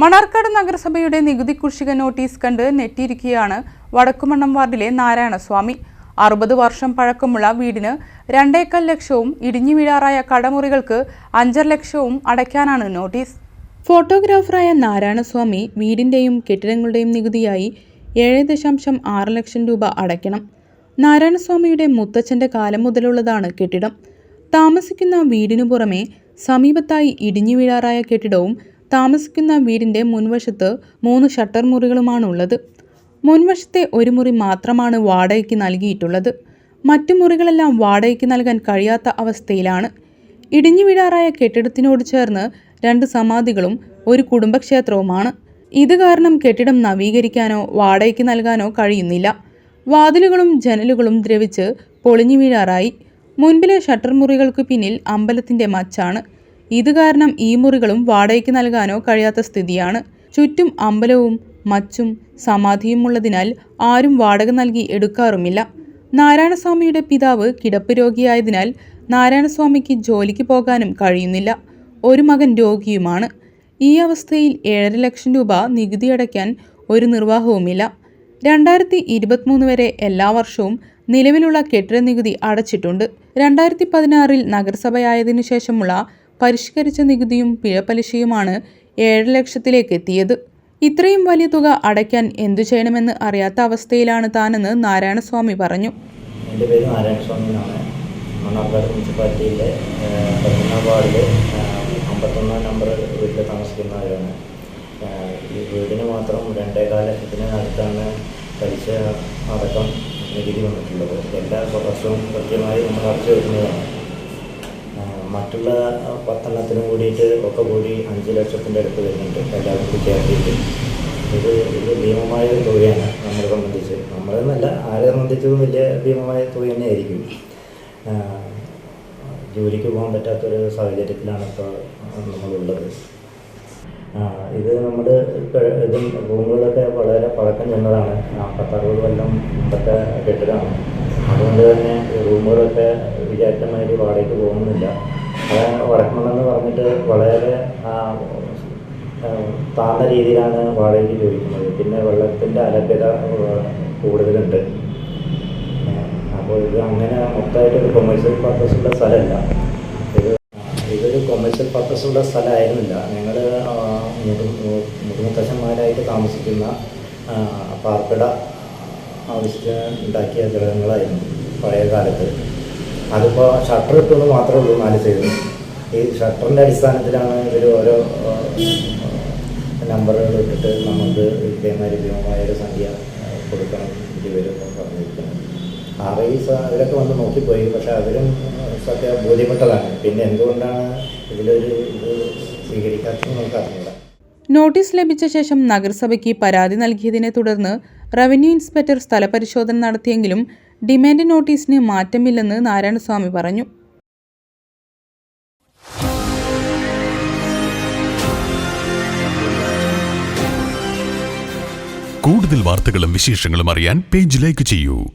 മണർക്കാട് നഗരസഭയുടെ നികുതി കുഷിക നോട്ടീസ് കണ്ട് നെറ്റിയിരിക്കുകയാണ് വടക്കുമണ്ണം വാർഡിലെ നാരായണസ്വാമി. അറുപത് വർഷം പഴക്കമുള്ള വീടിന് രണ്ടേക്കൽ ലക്ഷവും ഇടിഞ്ഞു വീഴാറായ കടമുറികൾക്ക് അഞ്ചര ലക്ഷവും അടയ്ക്കാനാണ് നോട്ടീസ്. ഫോട്ടോഗ്രാഫറായ നാരായണസ്വാമി വീടിന്റെയും കെട്ടിടങ്ങളുടെയും നികുതിയായി ഏഴ് ദശാംശം ആറ് ലക്ഷം രൂപ അടയ്ക്കണം. നാരായണസ്വാമിയുടെ മുത്തച്ഛന്റെ കാലം മുതലുള്ളതാണ് കെട്ടിടം. താമസിക്കുന്ന വീടിനു പുറമെ സമീപത്തായി ഇടിഞ്ഞു വീഴാറായ കെട്ടിടവും താമസിക്കുന്ന വീടിന്റെ മുൻവശത്ത് മൂന്ന് ഷട്ടർ മുറികളുമാണുള്ളത്. മുൻവശത്തെ ഒരു മുറി മാത്രമാണ് വാടകയ്ക്ക് നൽകിയിട്ടുള്ളത്. മറ്റു മുറികളെല്ലാം വാടകയ്ക്ക് നൽകാൻ കഴിയാത്ത അവസ്ഥയിലാണ്. ഇടിഞ്ഞു വീഴാറായ കെട്ടിടത്തിനോട് ചേർന്ന് രണ്ട് സമാധികളും ഒരു കുടുംബക്ഷേത്രവുമാണ്. ഇത് കാരണം കെട്ടിടം നവീകരിക്കാനോ വാടകയ്ക്ക് നൽകാനോ കഴിയുന്നില്ല. വാതിലുകളും ജനലുകളും ദ്രവിച്ച് പൊളിഞ്ഞു വീഴാറായി. മുൻപിലെ ഷട്ടർ മുറികൾക്ക് പിന്നിൽ അമ്പലത്തിന്റെ മച്ചാണ്. ഇത് കാരണം ഈ മുറികളും വാടകയ്ക്ക് നൽകാനോ കഴിയാത്ത സ്ഥിതിയാണ്. ചുറ്റും അമ്പലവും മച്ചും സമാധിയും ഉള്ളതിനാൽ ആരും വാടക നൽകി എടുക്കാറുമില്ല. നാരായണസ്വാമിയുടെ പിതാവ് കിടപ്പ് രോഗിയായതിനാൽ നാരായണസ്വാമിക്ക് ജോലിക്ക് പോകാനും കഴിയുന്നില്ല. ഒരു മകൻ രോഗിയുമാണ്. ഈ അവസ്ഥയിൽ ഏഴര ലക്ഷം രൂപ നികുതി അടയ്ക്കാൻ ഒരു നിർവാഹവുമില്ല. രണ്ടായിരത്തി ഇരുപത്തിമൂന്ന് വരെ എല്ലാ വർഷവും നിലവിലുള്ള കെട്ടിട നികുതി അടച്ചിട്ടുണ്ട്. രണ്ടായിരത്തി പതിനാറിൽ നഗരസഭയായതിനു ശേഷമുള്ള പരിഷ്കരിച്ച നികുതിയും പിഴപലിശയുമാണ് ഏഴ് ലക്ഷത്തിലേക്ക് എത്തിയത്. ഇത്രയും വലിയ തുക അടയ്ക്കാൻ എന്തു ചെയ്യണമെന്ന് അറിയാത്ത അവസ്ഥയിലാണ് താനെന്ന് നാരായണസ്വാമി പറഞ്ഞു. എന്റെ പേര് നാരായണസ്വാമി എന്നാണ് മണ്ണാർക്കാട് മുനിസിപ്പാലിറ്റിയിലെ പതിനൊന്നാം വാർഡിൽ അമ്പത്തൊന്നാം നമ്പർ വീട്ടിൽ താമസിക്കുന്നവരാണ്. ഈ വീടിന് മാത്രം രണ്ടേകാല ലക്ഷത്തിന് അടുത്താണ് പലിശ അടക്കം നികുതി വന്നിട്ടുള്ളത്. എല്ലാ വർഷവും കൃത്യമായി നമ്മൾ അടച്ചു വരുന്നതാണ് മറ്റുള്ള പത്തെണ്ണത്തിനും കൂടിയിട്ട് ഒക്കെ കൂടി അഞ്ച് ലക്ഷത്തിന്റെ അടുത്ത് വരുന്നുണ്ട് എല്ലാവരും കൂടി ചേർത്തിട്ട് ഇത് ഇത് ഭീമമായ ഒരു തുകയാണ് നമ്മളെ സംബന്ധിച്ച്. നമ്മളെന്നല്ല ആരെ സംബന്ധിച്ചതും വലിയ ഭീമമായ തുക തന്നെയായിരിക്കും. ജോലിക്ക് പോകാൻ പറ്റാത്തൊരു സാഹചര്യത്തിലാണ് ഇപ്പോൾ നമ്മളുള്ളത്. ഇത് നമ്മൾ ഇതും റൂമുകളൊക്കെ വളരെ പഴക്കം ചെന്നതാണ്. പത്തറുപത് കൊല്ലം മുമ്പത്തെ കെട്ടിടമാണ്. അതുകൊണ്ട് തന്നെ റൂമുകളൊക്കെ വിചാരിച്ചമാതിരി വാടകയ്ക്ക് പോകുന്നില്ല. അത് വടക്കണമെന്ന് പറഞ്ഞിട്ട് വളരെ താന്ന രീതിയിലാണ് വാടകയ്ക്ക് ചോദിക്കുന്നത്. പിന്നെ വെള്ളത്തിന്റെ അലഭ്യത കൂടുതലുണ്ട്. അപ്പോൾ ഇത് അങ്ങനെ മൊത്തമായിട്ട് ഒരു കൊമേഴ്സ്യൽ പർപ്പസുള്ള സ്ഥലമല്ല. ഇത് ഇതൊരു കൊമേഴ്സ്യൽ പർപ്പസുള്ള സ്ഥലമായിരുന്നില്ല. ഞങ്ങൾ മുതുമുത്തശ്ശന്മാരായിട്ട് താമസിക്കുന്ന പാർപ്പിട ആവശ്യത്തിന് ഉണ്ടാക്കിയ ഘടകങ്ങളായിരുന്നു പഴയ കാലത്ത് അതിപ്പോൾ ഷട്ടർ ഇട്ടുകൊണ്ട് മാത്രമേ ഉള്ളൂ നാല് സൈഡ് ഈ ഷട്ടറിന്റെ അടിസ്ഥാനത്തിലാണ് ഇവർ ഓരോ നമ്പറുകൾ ഇട്ടിട്ട് നമുക്ക് ഇതേമാതിരി ഭീമമായ ഒരു സംഖ്യ കൊടുക്കണം ഇവരൊക്കെ പറഞ്ഞിരിക്കുന്നത് ആർ അവരൊക്കെ വന്ന് നോക്കിപ്പോയി പക്ഷെ അവരും സത്യ ബോധ്യപ്പെട്ടതാണ്. പിന്നെ എന്തുകൊണ്ടാണ് ഇതിലൊരു ഇത് സ്വീകരിക്കാത്തതെന്ന് നമുക്ക് അറിഞ്ഞില്ല നോട്ടീസ് ലഭിച്ച ശേഷം നഗരസഭയ്ക്ക് പരാതി നൽകിയതിനെ തുടർന്ന് റവന്യൂ ഇൻസ്പെക്ടർ സ്ഥലപരിശോധന നടത്തിയെങ്കിലും ഡിമാൻഡ് നോട്ടീസിന് മാറ്റമില്ലെന്ന് നാരായണസ്വാമി പറഞ്ഞു. കൂടുതൽ വാർത്തകളും വിശേഷങ്ങളും അറിയാൻ പേജ് ലൈക്ക് ചെയ്യൂ.